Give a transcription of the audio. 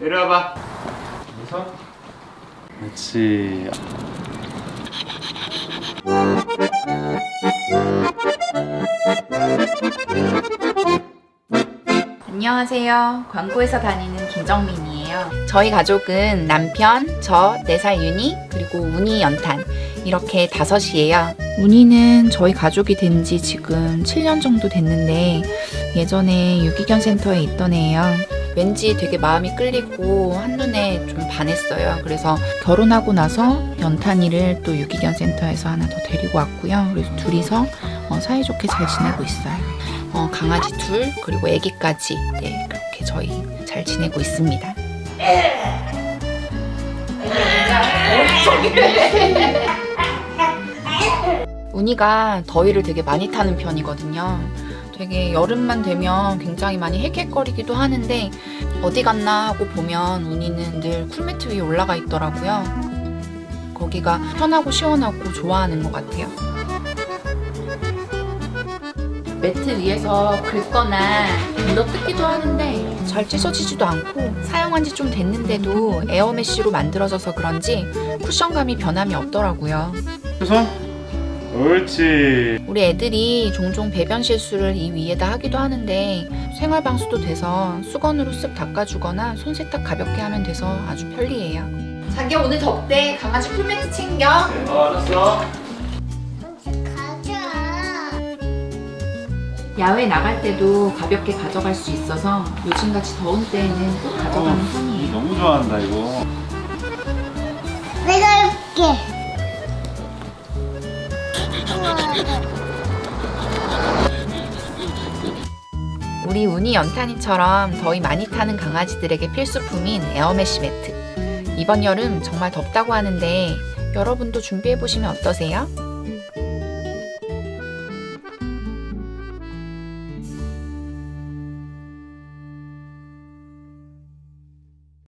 내려와봐. 여기서. 그렇지. 안녕하세요. 광고회사 다니는 김정민이에요. 저희 가족은 남편, 저 4살 윤희, 그리고 운이 연탄 이렇게 다섯이에요. 운이는 저희 가족이 된 지 지금 7년 정도 됐는데 예전에 유기견 센터에 있던 애예요. 왠지 되게 마음이 끌리고 한눈에 좀 반했어요. 그래서 결혼하고 나서 연탄이를 또 유기견 센터에서 하나 더 데리고 왔고요. 그래서 둘이서 어, 사이좋게 잘 지내고 있어요. 어, 강아지 둘 그리고 아기까지 네 그렇게 저희 잘 지내고 있습니다. 운이가 더위를 되게 많이 타는 편이거든요. 되게 여름만 되면 굉장히 많이 헥헥거리기도 하는데 어디 갔나 하고 보면 운이는 늘 쿨매트 위에 올라가 있더라고요. 거기가 편하고 시원하고 좋아하는 것 같아요. 매트 위에서 긁거나 물어 뜯기도 하는데 잘 찢어지지도 않고 사용한 지 좀 됐는데도 에어메쉬로 만들어져서 그런지 쿠션감이 변함이 없더라고요. 손. 옳지. 우리 애들이 종종 배변 실수를 이 위에다 하기도 하는데 생활 방수도 돼서 수건으로 쓱 닦아주거나 손 세탁 가볍게 하면 돼서 아주 편리해요. 자기 오늘 덥대. 강아지 풀매트 챙겨. 어, 알았어. 가자. 야외 나갈 때도 가볍게 가져갈 수 있어서 요즘같이 더운 때에는 꼭 가져가는 편이에요. 너무 좋아한다 이거. 내가 우리 운이 연탄이처럼 더위 많이 타는 강아지들에게 필수품인 에어메쉬 매트. 이번 여름 정말 덥다고 하는데 여러분도 준비해 보시면 어떠세요?